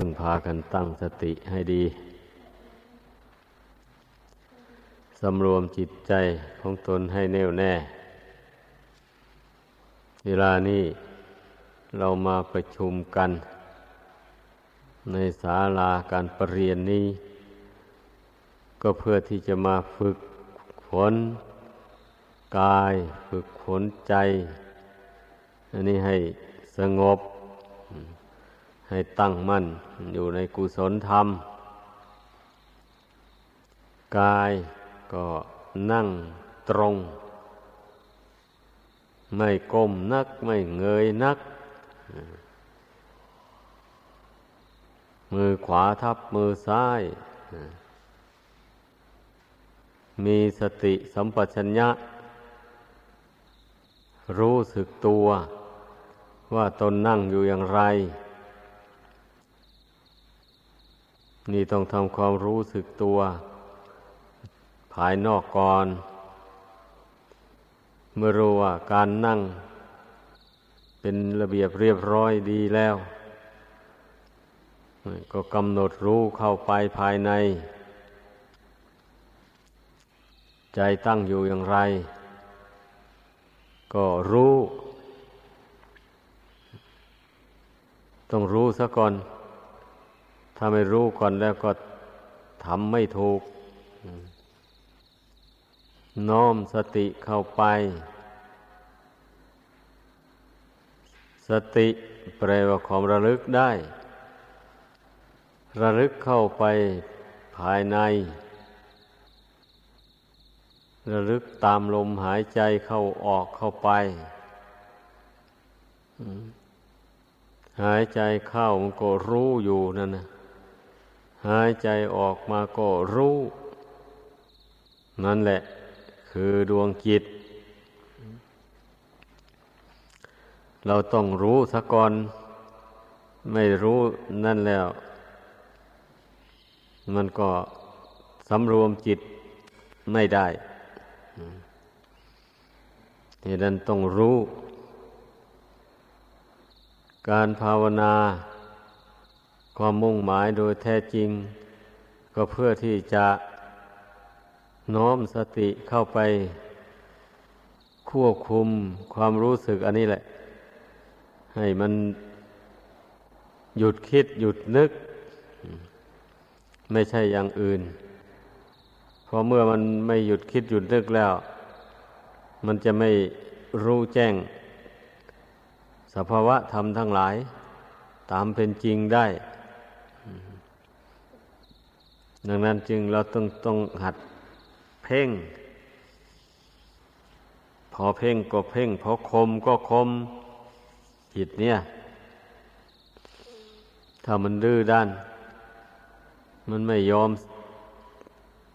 พึงพากันตั้งสติให้ดี สำรวมจิตใจของตนให้แน่วแน่ เวลานี้เรามาประชุมกัน ในศาลาการประเรียนนี้ ก็เพื่อที่จะมาฝึกฝนกาย ฝึกฝนใจ อันนี้ให้สงบ ให้ตั้งมั่นอยู่ในกุศลธรรม กายก็นั่งตรง ไม่ก้มนักไม่เงยนัก มือขวาทับมือซ้าย มีสติสัมปชัญญะ รู้สึกตัว ว่าตนนั่งอยู่อย่างไร นี่ต้องทำความรู้สึกตัว ภายนอกก่อน เมื่อรู้ว่าการนั่ง เป็นระเบียบเรียบร้อยดีแล้ว ก็กำหนดรู้เข้าไปภายใน ใจตั้งอยู่อย่างไร ก็รู้ ต้องรู้ซะก่อน ถ้าไม่รู้ก่อนแล้วก็ทำไม่ถูก น้อมสติเข้าไป สติแปลว่าความระลึกได้ ระลึกเข้าไปภายใน ระลึกตามลมหายใจเข้าออกเข้าไป หายใจเข้ามันก็รู้อยู่นั่นนะ หายใจออกมาก็รู้ นั่นแหละ คือดวงจิต เราต้องรู้สะก่อน ไม่รู้นั่นแล้ว มันก็สำรวมจิตไม่ได้ที่นั้นต้องรู้ การภาวนา ความมุ่งหมายโดยแท้จริง ก็เพื่อที่จะน้อมสติเข้าไป ควบคุมความรู้สึกอันนี้แหละ ให้มันหยุดคิดหยุดนึก ไม่ใช่อย่างอื่น เพราะเมื่อมันไม่หยุดคิดหยุดนึกแล้ว มันจะไม่รู้แจ้ง สภาวะธรรมทั้งหลาย ตามเป็นจริงได้ ดังนั้นจึงเราต้องต้องหัดเพ่ง พอเพ่งก็เพ่ง พอคมก็คมจิตเนี่ย ถ้ามันดื้อด้าน มันไม่ยอม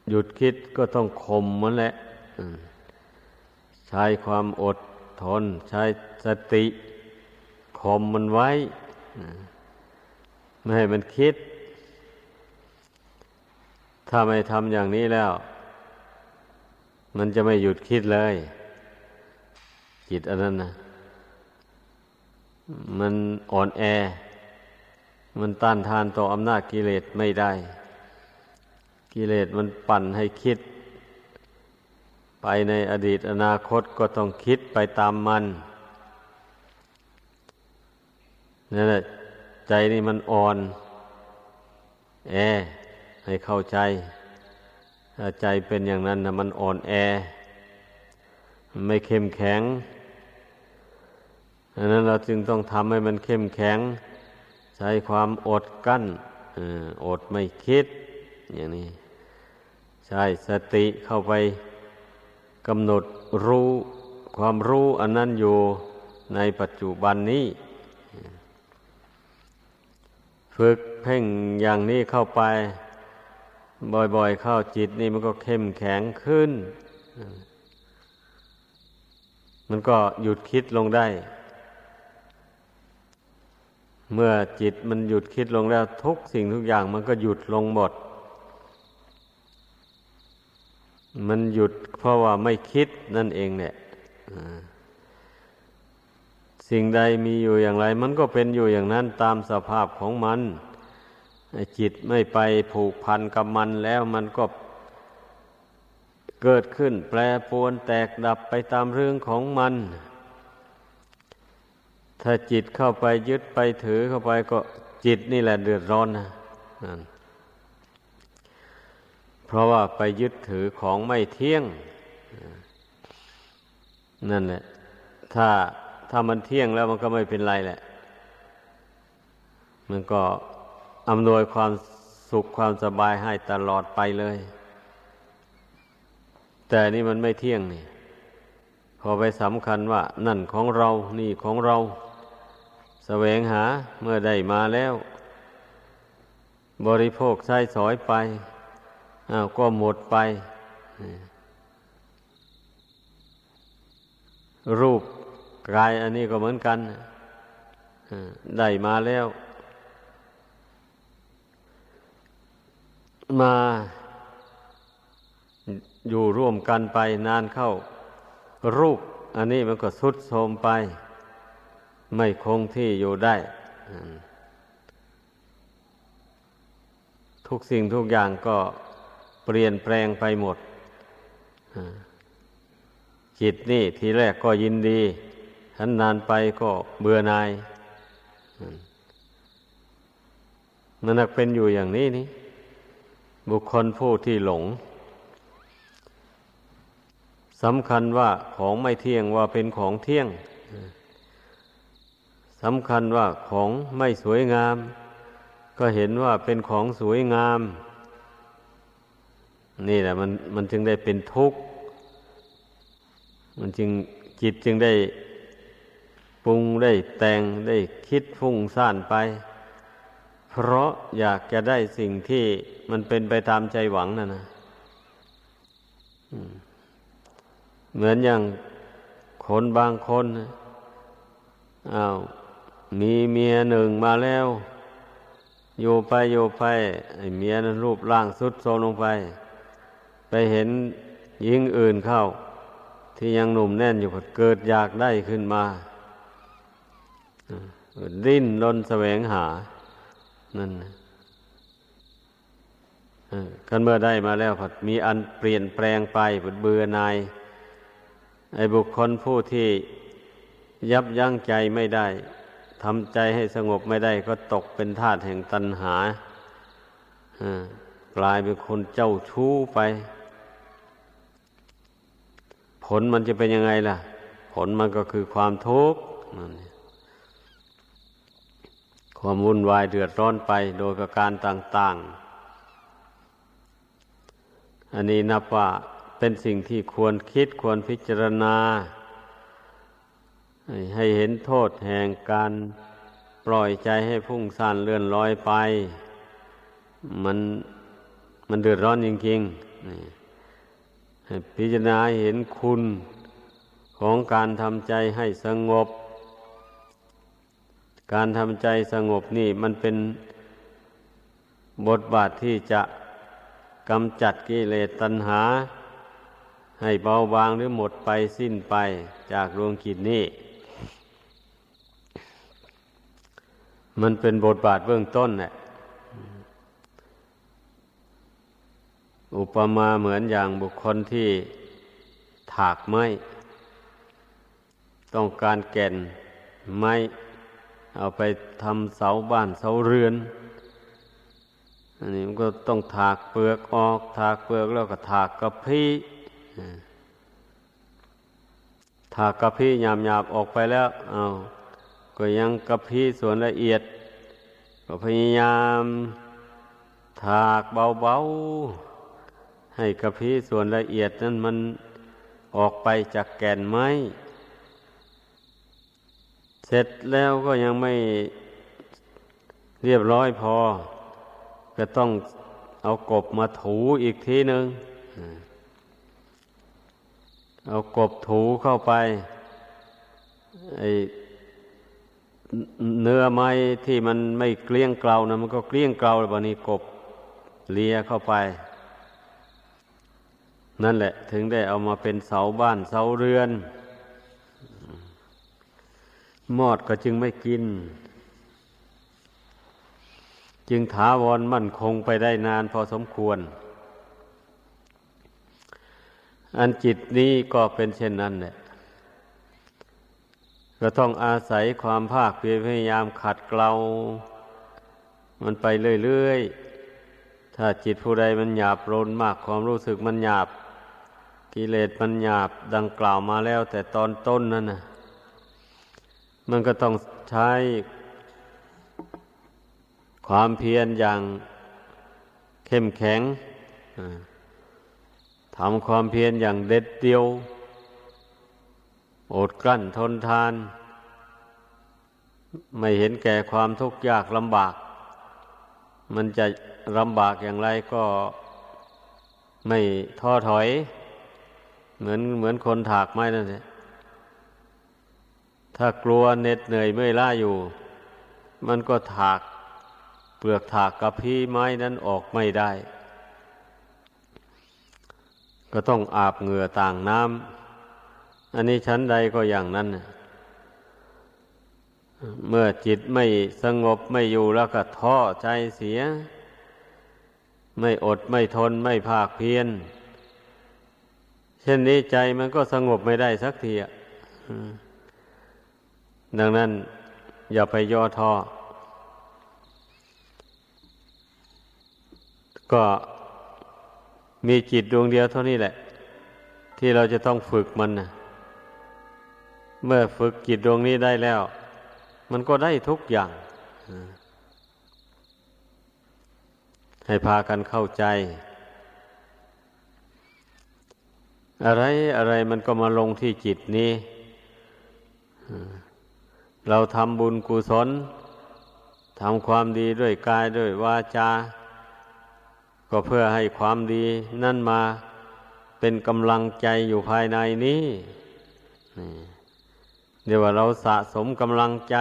หยุดคิดก็ต้องคมมันแหละใช้ความอดทน ใช้สติข่มมันไว้ ไม่ให้มันคิด ถ้าไม่ทำอย่างนี้แล้ว มันจะไม่หยุดคิดเลย จิตอันนั้นนะมันอ่อนแอ มันต้านทานต่ออำนาจกิเลสไม่ได้ กิเลสมันปั่นให้คิด ไปในอดีตอนาคตก็ต้องคิดไปตามมันนั่นแหละใจนี่มันอ่อน แอ ให้เข้าใจถ้าใจเป็นอย่างนั้นนะมันอ่อนแอ ไม่เข้มแข็งดังนั้นเราจึงต้องทำให้มันเข้มแข็ง ใช้ความอดกั้นอดไม่คิด อย่างนี้ ใช่สติเข้าไปกำหนดรู้ความรู้อันนั้นอยู่ในปัจจุบันนี้ ฝึกเพ่งอย่างนี้เข้าไป บ่อยๆเข้าจิตนี่มันก็เข้มแข็งขึ้น มันก็หยุดคิดลงได้ เมื่อจิตมันหยุดคิดลงแล้วทุกสิ่งทุกอย่างมันก็หยุดลงหมด มันหยุดเพราะว่าไม่คิดนั่นเองเนี่ยสิ่งใดมีอยู่อย่างไร มันก็เป็นอยู่อย่างนั้นตามสภาพของมัน จิตไม่ไปผูกพันกับมันแล้วมันก็เกิดขึ้น แปรปรวนแตกดับไปตามเรื่องของมัน ถ้าจิตเข้าไปยึดไปถือเข้าไปก็จิตนี่แหละเดือดร้อนนะเพราะว่าไปยึดถือของไม่เที่ยง นั่นแหละ ถ้าถ้ามันเที่ยงแล้วมันก็ไม่เป็นไรแหละ มันก็ อำนวยความสุขความสบายให้ตลอดไปเลย แต่นี่มันไม่เที่ยงนี่ พอไปสำคัญว่า นั่นของเรา นี่ของเราแสวงหาเมื่อได้มาแล้ว บริโภคใช้สอยไปอ้าวก็หมดไป รูปกายอันนี้ก็เหมือนกันได้มาแล้ว มาอยู่ร่วมกันไปนานเข้า รูป อันนี้มันก็สุดโทรมไป ไม่คงที่อยู่ได้ ทุกสิ่งทุกอย่างก็เปลี่ยนแปลงไปหมดจิตนี่ทีแรกก็ยินดีทันนานไปก็เบื่อหน่ายมันนักเป็นอยู่อย่างนี้นี่ บุคคลผู้ที่หลงสำคัญว่าของไม่เที่ยงว่าเป็นของเที่ยงสำคัญว่าของไม่สวยงาม ก็เห็นว่าเป็นของสวยงาม นี่แหละมันมันจึงได้เป็นทุกข์ มันจึงจิตจึงได้ปรุงได้แต่งได้คิดฟุ้งซ่านไป เพราะอยากจะได้สิ่งที่มันเป็นไปตามใจหวังนั่นนะเหมือนอย่างคนบางคนอ้าวมีเมียหนึ่งมาแล้ว อยู่ไปอยู่ไปไอเมียนั้นรูปร่างสุดโทรมลงไป ไปเห็นหญิงอื่นเข้า ที่ยังหนุ่มแน่นอยู่เกิดอยากได้ขึ้นมา ดิ้นรนแสวงหา นั่นกันเมื่อได้มาแล้วผัดมีอันเปลี่ยนแปลงไปเบื่อนาย ไอ้บุคคลผู้ที่ยับยั้งใจไม่ได้ทำใจให้สงบไม่ได้ก็ตกเป็นทาสแห่งตัณหากลายเป็นคนเจ้าชู้ไป ผลมันจะเป็นยังไงล่ะ ผลมันก็คือความทุกข์ ความวุ่นวายเดือดร้อนไปโดยประการต่าง ๆ อันนี้นับว่าเป็นสิ่งที่ควรคิดควรพิจารณา ให้เห็นโทษแห่งการปล่อยใจให้พุ่งซ่านเลื่อนลอยไป มันมันเดือดร้อนจริงๆพิจารณาเห็นคุณของการทำใจให้สงบ การทำใจสงบนี่มันเป็นบทบาทที่จะกำจัดกิเลสตัณหา ให้เบาบางหรือหมดไปสิ้นไปจากดวงกิจนี้ มันเป็นบทบาทเบื้องต้นแหละอุปมาเหมือนอย่างบุคคลที่ถากไม้ ต้องการแก่นไม้ เอาไปทำเสาบ้านเสาเรือน อันนี้มันก็ต้องถากเปลือกออก ถากเปลือกแล้วก็ถากกระพี้ถ้ากระพี้หยาบหยาบออกไปแล้ว เอาก็ยังกระพี้ส่วนละเอียด ก็พยายามถากเบาๆ ให้กระพี้ส่วนละเอียดนั้นมันออกไปจากแก่นไม้ เสร็จแล้วก็ยังไม่เรียบร้อยพอ ก็ต้องเอากบมาถูอีกทีหนึ่งเอากบถูเข้าไปไอเนื้อไม้ที่มันไม่เกลี้ยงเกลานะมันก็เกลี้ยงเกลาแบบนี้กบเลียเข้าไป นั่นแหละ ถึงได้เอามาเป็นเสาบ้านเสาเรือน มอดก็จึงไม่กิน จึงถาวรมั่นคงไปได้นานพอสมควร อันจิตนี้ก็เป็นเช่นนั้นแหละก็ต้องอาศัยความภาคเพียรพยายามขัดเกลา มันไปเรื่อยๆ ถ้าจิตผู้ใดมันหยาบโลนมากความรู้สึกมันหยาบ กิเลสมันหยาบดังกล่าวมาแล้วแต่ตอนต้นนั่นนะ มันก็ต้องใช้ความเพียรอย่างเข้มแข็งทำความเพียรอย่างเด็ดเดียว อดกลั้นทนทาน ไม่เห็นแก่ความทุกข์ยากลำบาก มันจะลำบากอย่างไรก็ไม่ท้อถอย เหมือนเหมือนคนถากไม้นั่นแหละ ถ้ากลัวเหน็ดเหนื่อยเมื่อยล้าอยู่ มันก็ถาก เปลือกถากกับพี่ไม้นั้นออกไม่ได้ ก็ต้องอาบเหงื่อต่างน้ำอันนี้ชั้นใดก็อย่างนั้นเมื่อจิตไม่สงบไม่อยู่แล้วก็ท้อใจเสีย ไม่อดไม่ทนไม่ภาคเพียรเช่นนี้ใจมันก็สงบไม่ได้สักทีอะ ดังนั้น อย่าไปย่อท้อก็มีจิตดวงเดียวเท่านี้แหละ ที่เราจะต้องฝึกมันนะเมื่อฝึกจิตดวงนี้ได้แล้ว มันก็ได้ทุกอย่าง ให้พากันเข้าใจ อะไรอะไรมันก็มาลงที่จิตนี้ เราทำบุญกุศลทำความดีด้วยกายด้วยวาจา ก็เพื่อให้ความดีนั่นมาเป็นกำลังใจอยู่ภายในนี้เดี๋ยวว่าเราสะสมกำลังใจ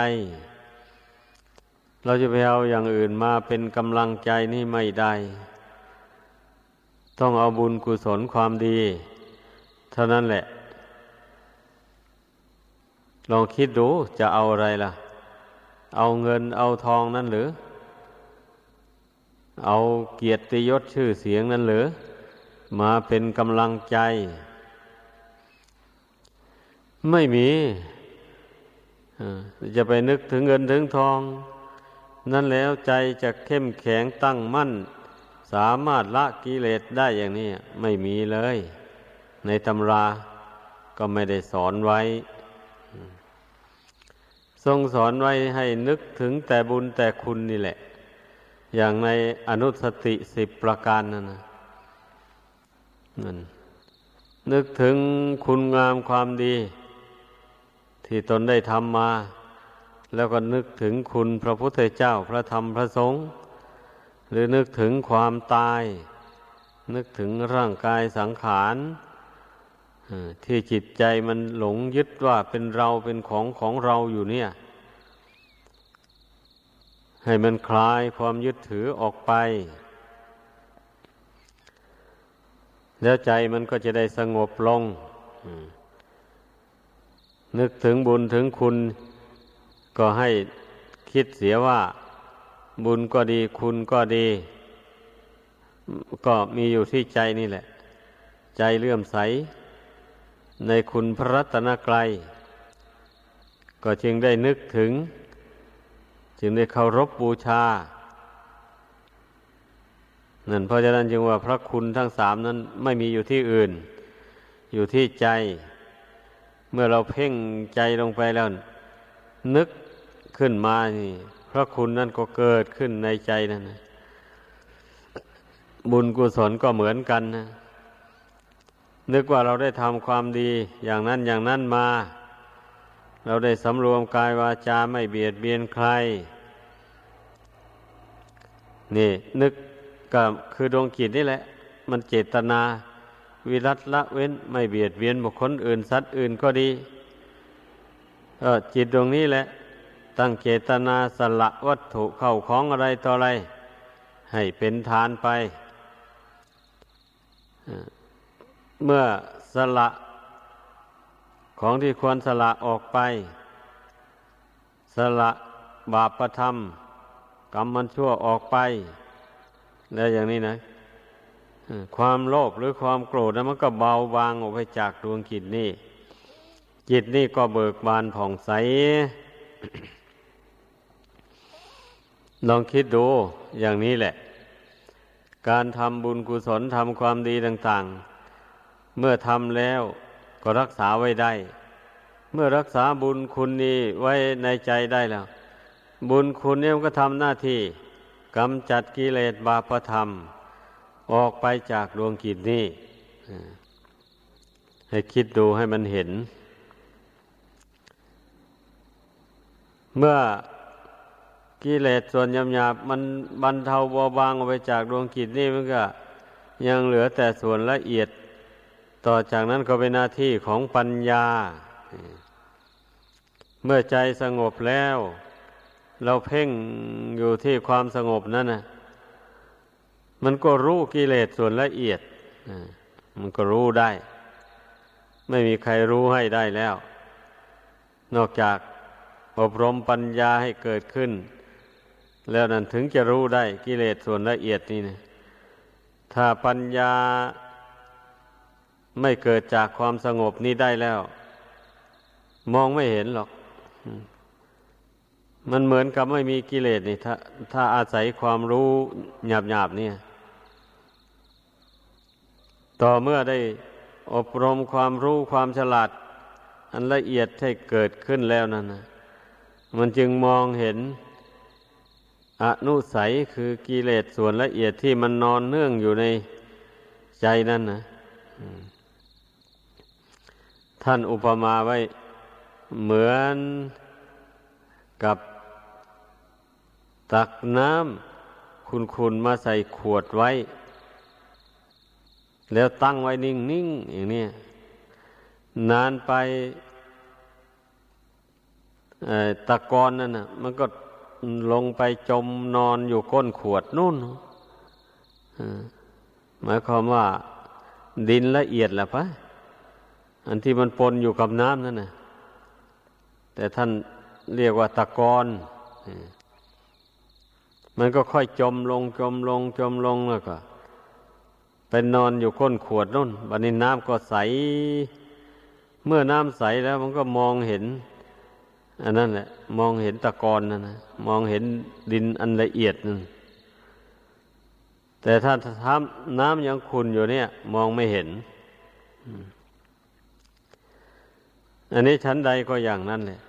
เราจะไปเอาอย่างอื่นมาเป็นกำลังใจนี่ไม่ได้ ต้องเอาบุญกุศลความดี เท่านั้นแหละ ลองคิดดูจะเอาอะไรล่ะ เอาเงินเอาทองนั่นหรือ เอาเกียรติยศชื่อเสียงนั้นหรือ มาเป็นกำลังใจ ไม่มีจะไปนึกถึงเงินถึงทอง นั่นแล้วใจจะเข้มแข็งตั้งมั่น สามารถละกิเลสได้อย่างนี้ ไม่มีเลย ในตำราก็ไม่ได้สอนไว้ ทรงสอนไว้ให้นึกถึงแต่บุญแต่คุณนี่แหละ อย่างในอนุสติสิบประการนั่นนะนั่นนึกถึงคุณงามความดี ที่ตนได้ทำมา แล้วก็นึกถึงคุณพระพุทธเจ้าพระธรรมพระสงฆ์หรือนึกถึงความตาย นึกถึงร่างกายสังขาร ที่จิตใจมันหลงยึดว่าเป็นเราเป็นของของเราอยู่เนี่ย ให้มันคลายความยึดถือออกไป แล้วใจมันก็จะได้สงบลงนึกถึงบุญถึงคุณก็ให้คิดเสียว่า บุญก็ดีคุณก็ดี ก็มีอยู่ที่ใจนี่แหละ ใจเลื่อมใส ในคุณพระรัตนกรัยก็จึงได้นึกถึง จึงได้เคารพบบูชา นั่นเพราะฉะนั้นจึงว่าพระคุณทั้งสามนั้นไม่มีอยู่ที่อื่น อยู่ที่ใจ เมื่อเราเพ่งใจลงไปแล้ว นึกขึ้นมานี่พระคุณนั้นก็เกิดขึ้นในใจนั่นนะบุญกุศลก็เหมือนกันนะ นึกว่าเราได้ทำความดีอย่างนั้นอย่างนั้นมา เราได้สำรวมกายวาจาไม่เบียดเบียนใคร นี่นึกกับคือดวงจิตนี่แหละ มันเจตนา วิรัตละเว้นไม่เบียดเบียนบุคคลอื่นสัตว์อื่นก็ดีเออจิตดวงนี้แหละ ตั้งเจตนาสละวัตถุเข้าของอะไรต่ออะไร ให้เป็นทานไป เมื่อสละของที่ควรสละออกไป สละบาปประธรรม กรรมมันชั่วออกไป แล้วอย่างนี้นะ ความโลภหรือความโกรธนะมันก็เบาบางออกไปจากดวงจิตนี่ จิตนี่ก็เบิกบานผ่องใส ลองคิดดูอย่างนี้แหละ การทำบุญกุศลทำความดีต่าง ๆ เมื่อทำแล้วก็รักษาไว้ได้ เมื่อรักษาบุญคุณนี้ไว้ในใจได้แล้ว บุญคุณเนี่ยมันก็ทำหน้าที่กำจัดกิเลสบาปธรรม ออกไปจากดวงกิจนี้อ่ให้คิดดูให้มันเห็น เมื่อกิเลสส่วนหยาบมันบรรเทาเบาบางออกไปจากดวงกิจนี่มันก็ ยังเหลือแต่ส่วนละเอียด ต่อจากนั้นก็เป็นหน้าที่ของปัญญา เมื่อใจสงบแล้ว เราเพ่งอยู่ที่ความสงบนั่นนะมันก็รู้กิเลสส่วนละเอียด มันก็รู้ได้ ไม่มีใครรู้ให้ได้แล้ว นอกจากอบรมปัญญาให้เกิดขึ้น แล้วนั้นถึงจะรู้ได้กิเลสส่วนละเอียดนี่นะถ้าปัญญา ไม่เกิดจากความสงบนี้ได้แล้ว มองไม่เห็นหรอก มันเหมือนกับไม่มีกิเลสนี่ ถ้าถ้าอาศัยความรู้หยาบหยาบเนี่ย ต่อเมื่อได้อบรมความรู้ความฉลาด อันละเอียดให้เกิดขึ้นแล้วนั่นนะมันจึงมองเห็นอนุสัยคือกิเลสส่วนละเอียดที่มันนอนเนื่องอยู่ในใจนั่นนะ ท่านอุปมาไว้ เหมือนกับตักน้ำคุณๆมาใส่ขวดไว้ แล้วตั้งไว้นิ่งๆอย่างนี้นานไปตะกอนนั่นนะมันก็ลงไปจมนอนอยู่ก้นขวดนู่นหมายความว่าดินละเอียดละปะ อันที่มันปนอยู่กับน้ำนั่นน่ะแต่ท่านเรียกว่าตะกอนมันก็ค่อยจมลงจมลง จมลงแล้วก็เป็นนอนอยู่ก้นขวดนู่นบัดนี้น้ำก็ใส เมื่อน้ำใสแล้วมันก็มองเห็น อันนั้นแหละ มองเห็นตะกอนนั่นนะมองเห็นดินอันละเอียดนั่นแต่ถ้าทำน้ำยังขุ่นอยู่เนี่ย มองไม่เห็น อันนี้ชั้นใดก็อย่างนั้นเลย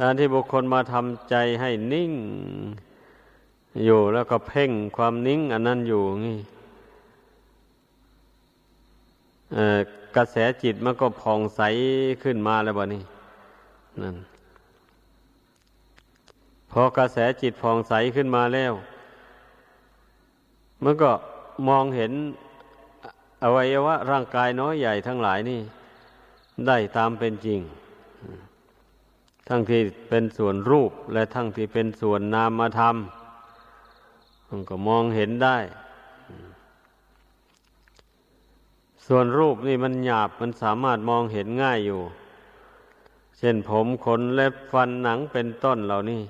การที่บุคคลมาทำใจให้นิ่งอยู่แล้วก็เพ่งความนิ่ง อันนั้นอยู่งี้เอ่กระแสจิตมันก็ผ่องใสขึ้นมาแล้วบ่นี้นั่นพอกระแสจิตผ่องใสขึ้นมาแล้ว มันก็มองเห็นอวัยวะร่างกายน้อยใหญ่ทั้งหลายนี่ ได้ตามเป็นจริง ทั้งที่เป็นส่วนรูปและทั้งที่เป็นส่วนนามธรรมมันก็มองเห็นได้ ส่วนรูปนี่มันหยาบมันสามารถมองเห็นง่ายอยู่ เช่นผมขนเล็บฟันหนังเป็นต้นเหล่านี้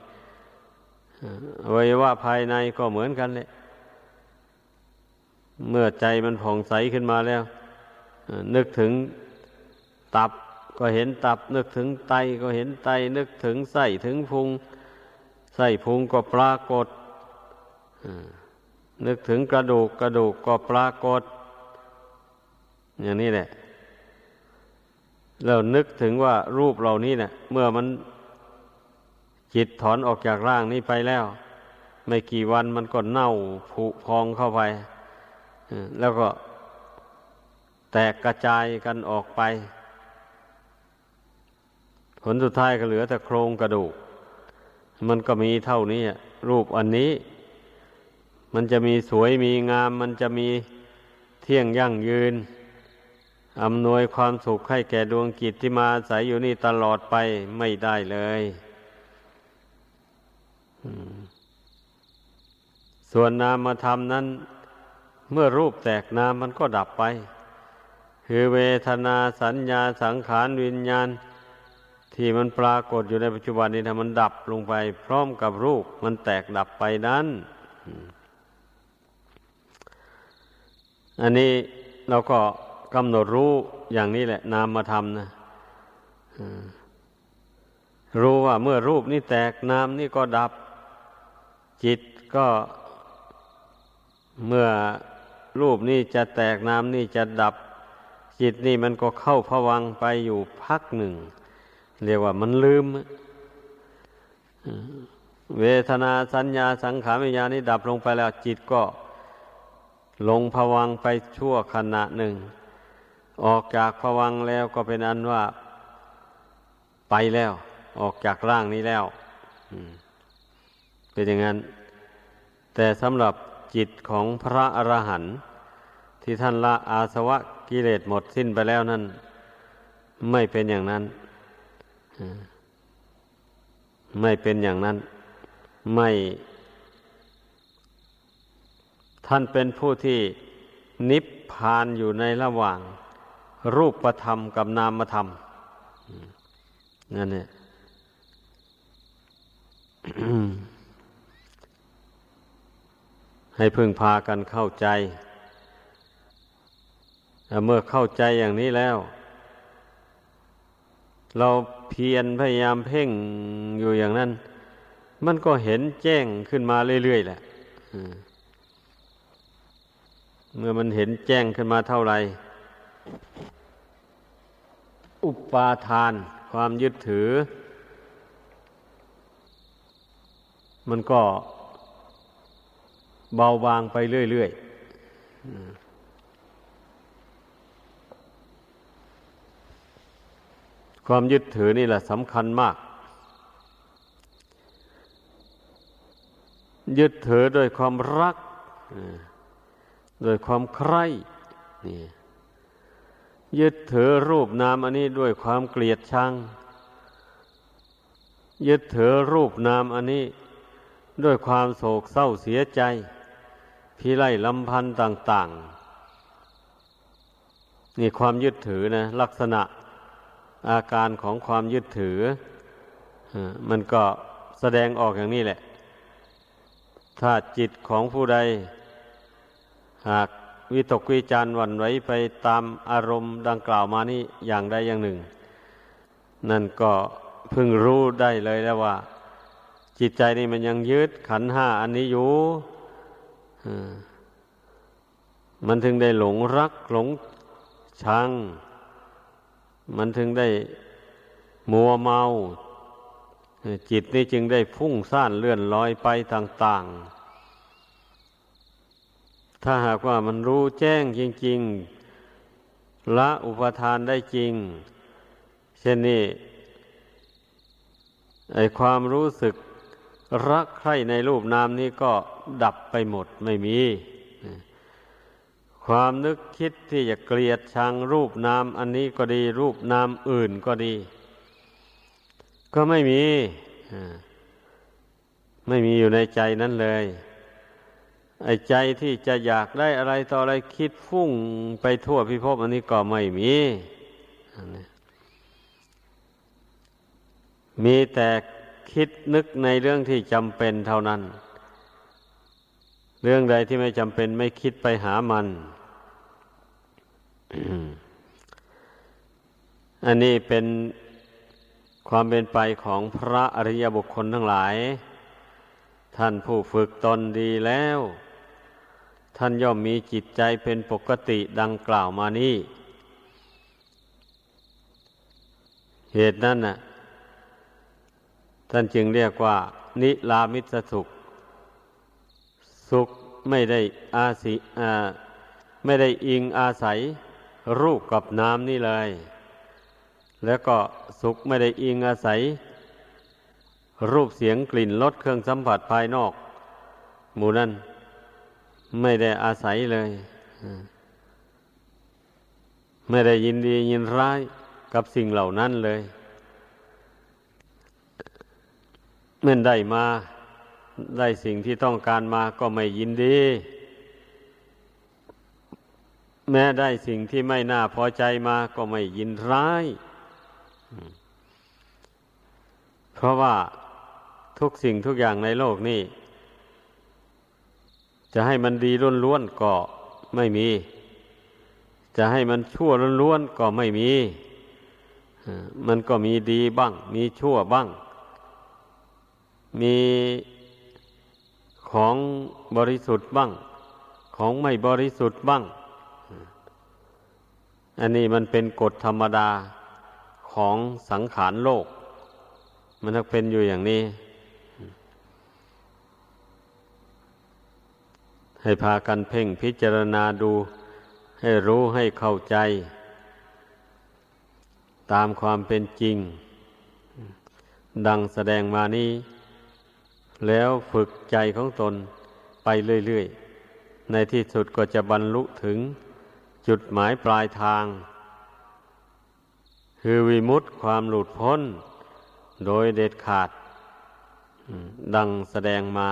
อวัยวะภายในก็เหมือนกันเลยเมื่อใจมันผ่องใสขึ้นมาแล้ว นึกถึง ตับก็เห็นตับนึกถึงไตก็เห็นไตนึกถึงไส้ถึงพุงไส้พุงก็ปรากฏนึกถึงกระดูกกระดูกก็ปรากฏ อย่างนี้แหละแล้วนึกถึงว่ารูปเหล่านี้เนะ่ยเมื่อมันจิตถอนออกจากร่างนี้ไปแล้ว ไม่กี่วันมันก็เน่าผุพองเข้าไปแล้วก็แตกกระจายกันออกไป ผลสุดท้ายก็เหลือแต่โครงกระดูก มันก็มีเท่านี้รูปอันนี้ มันจะมีสวยมีงาม มันจะมีเที่ยงยั่งยืนอำนวยความสุขให้แก่ดวงกิจที่มาอาศัยอยู่นี่ตลอดไปไม่ได้เลยส่วนนามธรรมนั้น เมื่อรูปแตกนามมันก็ดับไป คือเวทนาสัญญาสังขารวิญญาณ ที่มันปรากฏอยู่ในปัจจุบันนี้ถ้ามันดับลงไป พร้อมกับรูป มันแตกดับไปนั้น อันนี้เราก็กำหนดรู้อย่างนี้แหละ นามมาทำนะรู้ว่าเมื่อรูปนี้แตกนามนี่ก็ดับ จิตก็เมื่อรูปนี่จะแตกนามนี่จะดับ จิตนี่มันก็เข้าผวังไปอยู่พักหนึ่ง เรียกว่ามันลืม เวทนาสัญญาสังขารวิญญาณนี่ดับลงไปแล้วจิตก็ลงผวังไปชั่วขณะหนึ่ง ออกจากผวังแล้วก็เป็นอันว่าไปแล้ว ออกจากร่างนี้แล้วเป็นอย่างนั้น แต่สำหรับจิตของพระอรหันต์ที่ท่านละอาสวะกิเลสหมดสิ้นไปแล้วนั้น ไม่เป็นอย่างนั้น ไม่เป็นอย่างนั้น ไม่ ท่านเป็นผู้ที่นิพพานอยู่ในระหว่าง รูปธรรมกับนามธรรมนั่นเนี่ยให้พึ่งพากันเข้าใจเมื่อเข้าใจอย่างนี้แล้ว เรา พียรพยายามเพ่งอยู่อย่างนั้น มันก็เห็นแจ้งขึ้นมาเรื่อยๆแหละเมื่อมันเห็นแจ้งขึ้นมาเท่าไหร่อุปาทาน ความยึดถือ มันก็เบาบางไปเรื่อยๆ ความยึดถือนี่แหละสำคัญมาก ยึดถือโดยความรัก โดยความใคร่นี่ยึดถือรูปนามอันนี้ด้วยความเกลียดชัง ยึดถือรูปนามอันนี้ด้วยความโศกเศร้าเสียใจ พิไรลำพันธ์ต่าง ๆ นี่ความยึดถือนะ ลักษณะ อาการของความยึดถือ มันก็แสดงออกอย่างนี้แหละ ถ้าจิตของผู้ใด หากวิตกวิจารวันไหวไปตามอารมณ์ดังกล่าวมานี่อย่างใดอย่างหนึ่ง นั่นก็พึงรู้ได้เลยแล้วว่า จิตใจนี่มันยังยึดขันห้าอันนี้อยู่มันถึงได้หลงรักหลงชัง มันถึงได้มัวเมา จิตนี่จึงได้พุ่งซ่านเลื่อนลอยไปต่าง ๆ ถ้าหากว่ามันรู้แจ้งจริง ๆ ละอุปทานได้จริง เช่นนี้ไอความรู้สึกรักใคร่ในรูปนามนี้ก็ดับไปหมดไม่มี ความนึกคิดที่จะเกลียดชังรูปนามอันนี้ก็ดี รูปนามอื่นก็ดี ก็ไม่มี ไม่มีอยู่ในใจนั้นเลย ไอ้ใจที่จะอยากได้อะไรต่ออะไรคิดฟุ้งไปทั่วพิภพอันนี้ก็ไม่มีมีแต่คิดนึกในเรื่องที่จำเป็นเท่านั้น เรื่องใดที่ไม่จำเป็นไม่คิดไปหามัน อันนี้เป็นความเป็นไปของพระอริยบุคคลทั้งหลาย ท่านผู้ฝึกตนดีแล้ว ท่านย่อมมีจิตใจเป็นปกติดังกล่าวมานี้เหตุนั้นน่ะ ท่านจึงเรียกว่า นิลามิตสุข สุขไม่ได้อาศิอาไม่ได้อิงอาศัยรูปกับน้ำนี่เลย แล้วก็สุขไม่ได้อิงอาศัย รูปเสียงกลิ่นรสเครื่องสัมผัสภายนอก หมู่นั้นไม่ได้อาศัยเลย ไม่ได้ยินดียินร้ายกับสิ่งเหล่านั้นเลยเมื่อได้มา ได้สิ่งที่ต้องการมาก็ไม่ยินดี แม้ได้สิ่งที่ไม่น่าพอใจมาก็ไม่ยินร้าย เพราะว่าทุกสิ่งทุกอย่างในโลกนี้ จะให้มันดีล้วนๆก็ไม่มี จะให้มันชั่วล้วนๆก็ไม่มี มันก็มีดีบ้าง มีชั่วบ้าง มี ของบริสุทธิ์บ้าง ของไม่บริสุทธิ์บ้าง อันนี้มันเป็นกฎธรรมดาของสังขารโลก มันต้องเป็นอยู่อย่างนี้ ให้พากันเพ่งพิจารณาดู ให้รู้ให้เข้าใจ ตามความเป็นจริง ดังแสดงมานี้ แล้วฝึกใจของตนไปเรื่อยๆ ในที่สุดก็จะบรรลุถึงจุดหมายปลายทาง คือวิมุตติความหลุดพ้นโดยเด็ดขาด ดังแสดงมา